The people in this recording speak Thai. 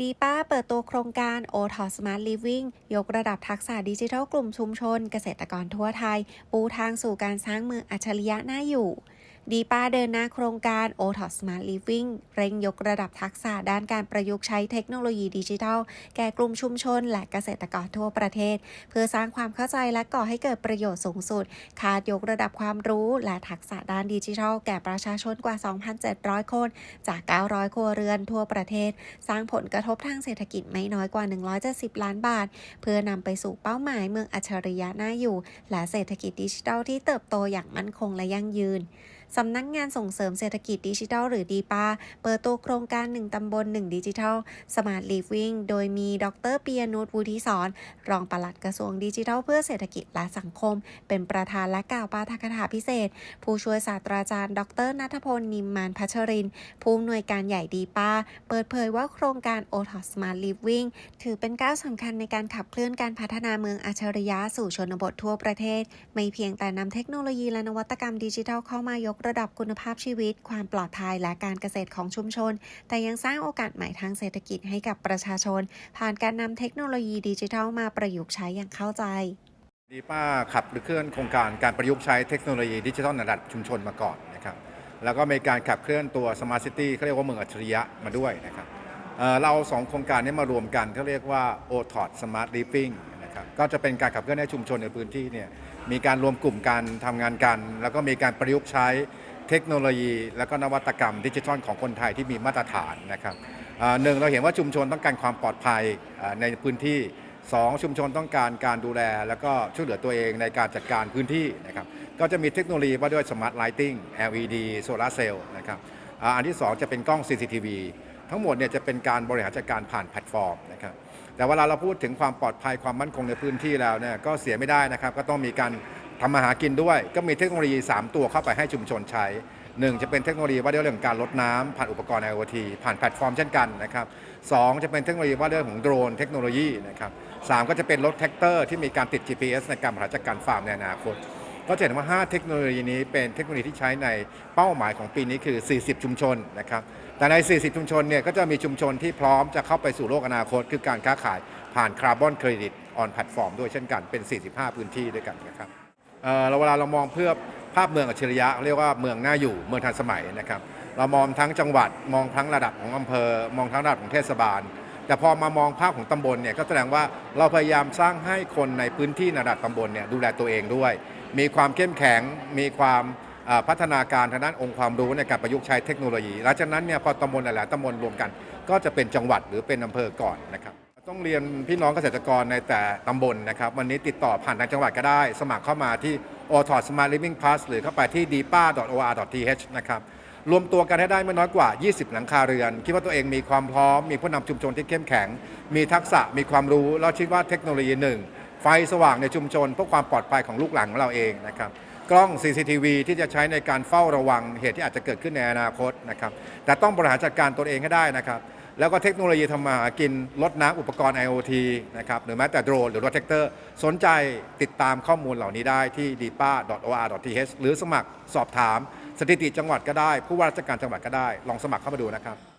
ดีป้าเปิดตัวโครงการ o t o Smart Living ยกระดับทักษะดิจิทัลกลุ่มชุมชน เกษตรกรทั่วไทย ปูทางสู่การสร้างเมืองอัจฉริยะน่าอยู่ ดีป้าเดินหน้าโครงการ o t o Smart Living เร่งยกระดับทักษะด้านการประยุกต์ใช้เทคโนโลยีดิจิทัล แก่กลุ่มชุมชน และเกษตรกรทั่วประเทศ เพื่อสร้างความเข้าใจและก่อให้เกิดประโยชน์สูงสุด คาดยกระดับความรู้และทักษะด้านดิจิทัล แก่ประชาชนกว่า 2,700 คน จาก 900 ครัวเรือนทั่วประเทศ สร้างผลกระทบทางเศรษฐกิจไม่น้อยกว่า 170 ล้านบาท เพื่อนำไปสู่เป้าหมายเมืองอัจฉริยะน่าอยู่ และเศรษฐกิจดิจิทัลที่เติบโตอย่างมั่นคงและยั่งยืนสำนักงานส่งเสริมเศรษฐกิจดิจิทัล หรือดีปาเปิดตัวโครงการ 1 ตำบล 1 ดิจิทัล Smart Living โดยมีดรปียนุชวุฒิสอนรองปลัดกระทรวงดิจิทัล เพื่อเศรษฐกิจและสังคม เป็นประธานและกล่าวปาฐกถาพิเศษ ผู้ช่วยศาสตราจารย์ ดรนัทพลนิมมานพัชรินผู้อำนวยการใหญ่ดีป้าเปิดเผยว่าโครงการ o t o Smart Living ถือเป็นก้าวสำคัญในการขับเคลื่อนการพัฒนาเมืองอัจฉริยะสู่ชนบททั่วประเทศ ไม่เพียงแต่นำเทคโนโลยีและนวัตกรรมดิจิทัลเข้ามายกระดับคุณภาพชีวิต ความปลอดภัยและการเกษตรของชุมชน แต่ยังสร้างโอกาสใหม่ทางเศรษฐกิจให้กับประชาชน ผ่านการนำเทคโนโลยีดิจิทัลมาประยุกต์ใช้อย่างเข้าใจดีป้าขับเคลื่อนโครงการการประยุกต์ใช้เทคโนโลยีดิจิทัลในระดับชุมชนมาก่อนนะครับแล้วก็มีการขับเคลื่อนตัว Smart City เขาเรียกว่าเมืองอัจฉริยะมาด้วยนะครับเราสองโครงการนี้มารวมกันเขาเรียกว่า o t o t Smart Living ก็จะเป็นการขับเคลื่อนให้ชุมชนในพื้นที่เนี่ยมีการรวมกลุ่มกันทำงานกัน แล้วก็มีการประยุกต์ใช้เทคโนโลยี แล้วก็นวัตกรรมดิจิทัลของคนไทยที่มีมาตรฐานนะครับอ่าหนึ่งเราเห็นว่าชุมชนต้องการความปลอดภัยอ่าในพื้นที่สองชุมชนต้องการการดูแล แล้วก็ช่วยเหลือตัวเองในการจัดการพื้นที่นะครับก็จะมีเทคโนโลยีว่าด้วย Smart Lighting LED Solar Cell นะครับอาอันที่2จะเป็นกล้อง CCTV ทั้งหมดเนี่ยจะเป็นการบริหารจัดการผ่านแพลตฟอร์มนะครับ แต่เวลาเราพูดถึงความปลอดภัยความมั่นคงในพื้นที่แล้วเนี่ยก็เสียไม่ได้นะครับ ก็ต้องมีการทำมาหากินด้วย ก็มีเทคโนโลยี 3 ตัวเข้าไปให้ชุมชนใช้หนึ่งจะเป็นเทคโนโลยีว่าด้วยเรื่องของการลดน้ำผ่านอุปกรณ์ IoT ผ่านแพลตฟอร์มเช่นกันนะครับสองจะเป็นเทคโนโลยีว่าด้วยของโดรนเทคโนโลยีนะครับสามก็จะเป็นรถแท็กเตอร์ที่มีการติด GPS ในการบริหารจัดการฟาร์มในอนาคต ก็จะเห็นว่า 5 เทคโนโลยีนี้เป็นเทคโนโลยีที่ใช้ในเป้าหมายของปีนี้คือ 40 ชุมชนนะครับ แต่ใน 40 ชุมชนเนี่ยก็จะมีชุมชนที่พร้อมจะเข้าไปสู่โลกอนาคต คือการค้าขายผ่านคาร์บอนเครดิตออนแพลตฟอร์มด้วยเช่นกันเป็น 45 พื้นที่ด้วยกันนะครับเออเราเวลาเรามองเพื่อภาพเมืองอัจฉริยะเรียกว่าเมืองน่าอยู่เมืองทันสมัยนะครับเรามองทั้งจังหวัดมองทั้งระดับของอำเภอ มองทั้งระดับของเทศบาล แต่พอมามองภาพของตำบลเนี่ยก็แสดงว่าเราพยายามสร้างให้คนในพื้นที่ในระดับตำบลเนี่ยดูแลตัวเองด้วย มีความเข้มแข็ง มีความพัฒนาการทางด้านองค์ความรู้ในการประยุกต์ใช้เทคโนโลยี หลังจากนั้นเนี่ยพอตำบลหลายๆตำบลรวมกัน ก็จะเป็นจังหวัดหรือเป็นอำเภอก่อนนะครับต้องเรียนพี่น้องเกษตรกรในแต่ตำบลนะครับ วันนี้ติดต่อผ่านทางจังหวัดก็ได้ สมัครเข้ามาที่ o t o Smart Living Pass หรือเข้าไปที่ dpa.or.th นะครับรวมตัวกันให้ได้ไม่น้อยกว่า 20 หลังคาเรือน คิดว่าตัวเองมีความพร้อม มีผู้นำชุมชนที่เข้มแข็ง มีทักษะมีความรู้ แล้วคิดว่าเทคโนโลยีหนึ่ง ไฟสว่างในชุมชนเพื่อความปลอดภัยของลูกหลานของเราเองนะครับกล้อง CCTV ที่จะใช้ในการเฝ้าระวังเหตุที่อาจจะเกิดขึ้นในอนาคตนะครับแต่ต้องบริหารจัดการตัวเองให้ได้นะครับแล้วก็เทคโนโลยีทำมาหากินลดน้ำอุปกรณ์ IoT นะครับหรือแม้แต่โดรนหรือรถแท็กเตอร์ สนใจติดตามข้อมูลเหล่านี้ได้ที่ dipa.or.th หรือสมัครสอบถาม สถิติจังหวัดก็ได้ ผู้ว่าราชการจังหวัดก็ได้ ลองสมัครเข้ามาดูนะครับ